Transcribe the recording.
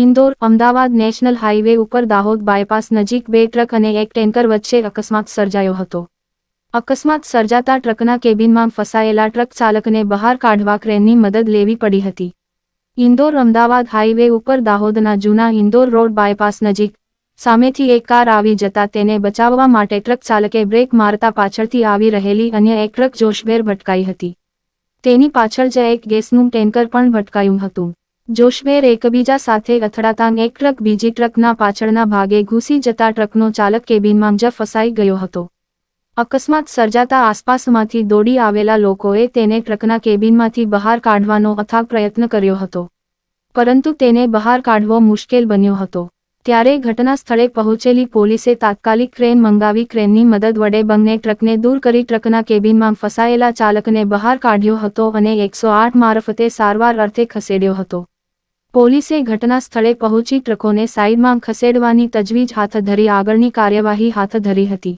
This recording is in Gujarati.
ઇન્દોર, અમદાવાદ નેશનલ હાઈવે ઉપર દાહોદ બાયપાસ નજીક બે ટ્રક અને એક ટેન્કર વચ્ચે અકસ્માત સર્જાયો હતો. અકસ્માત સર્જાતા ટ્રકના કેબિનમાં ફસાયેલા ટ્રક ચાલકને બહાર કાઢવા ક્રેનની મદદ લેવી પડી હતી. ઇન્દોર, અમદાવાદ હાઈવે ઉપર દાહોદના જૂના ઇન્દોર રોડ બાયપાસ નજીક સામેથી એક કાર આવી જતા તેને બચાવવા માટે ટ્રક ચાલકે બ્રેક મારતા પાછળથી આવી રહેલી અન્ય એક ટ્રક જોશભેર ભટકાઈ હતી. તેની પાછળ જ એક ગેસનું ટેન્કર પણ ભટકાયું હતું. જોશભેર એકબીજા સાથે અથડાતા એક ટ્રક બીજી ટ્રકના પાછળના ભાગે ઘૂસી જતા ટ્રકનો ચાલક કેબિનમાં જ ફસાઈ ગયો હતો. અકસ્માત સર્જાતા આસપાસમાંથી દોડી આવેલા લોકોએ તેને ટ્રકના કેબિનમાંથી બહાર કાઢવાનો અથાગ પ્રયત્ન કર્યો હતો. પરંતુ તેને બહાર કાઢવો મુશ્કેલ બન્યો હતો. ત્યારે ઘટના સ્થળે પહોંચેલી પોલીસે તાત્કાલિક ક્રેન મંગાવી ક્રેનની મદદ વડે બંને ટ્રકને દૂર કરી ટ્રકના કેબિનમાં ફસાયેલા ચાલકને બહાર કાઢ્યો હતો અને એકસો મારફતે સારવાર અર્થે ખસેડ્યો હતો. પોલીસે ઘટના સ્થળે પહોંચી ટ્રકોને સાઇડમાં ખસેડવાની તજવીજ હાથ ધરી આગળની કાર્યવાહી હાથ ધરી હતી.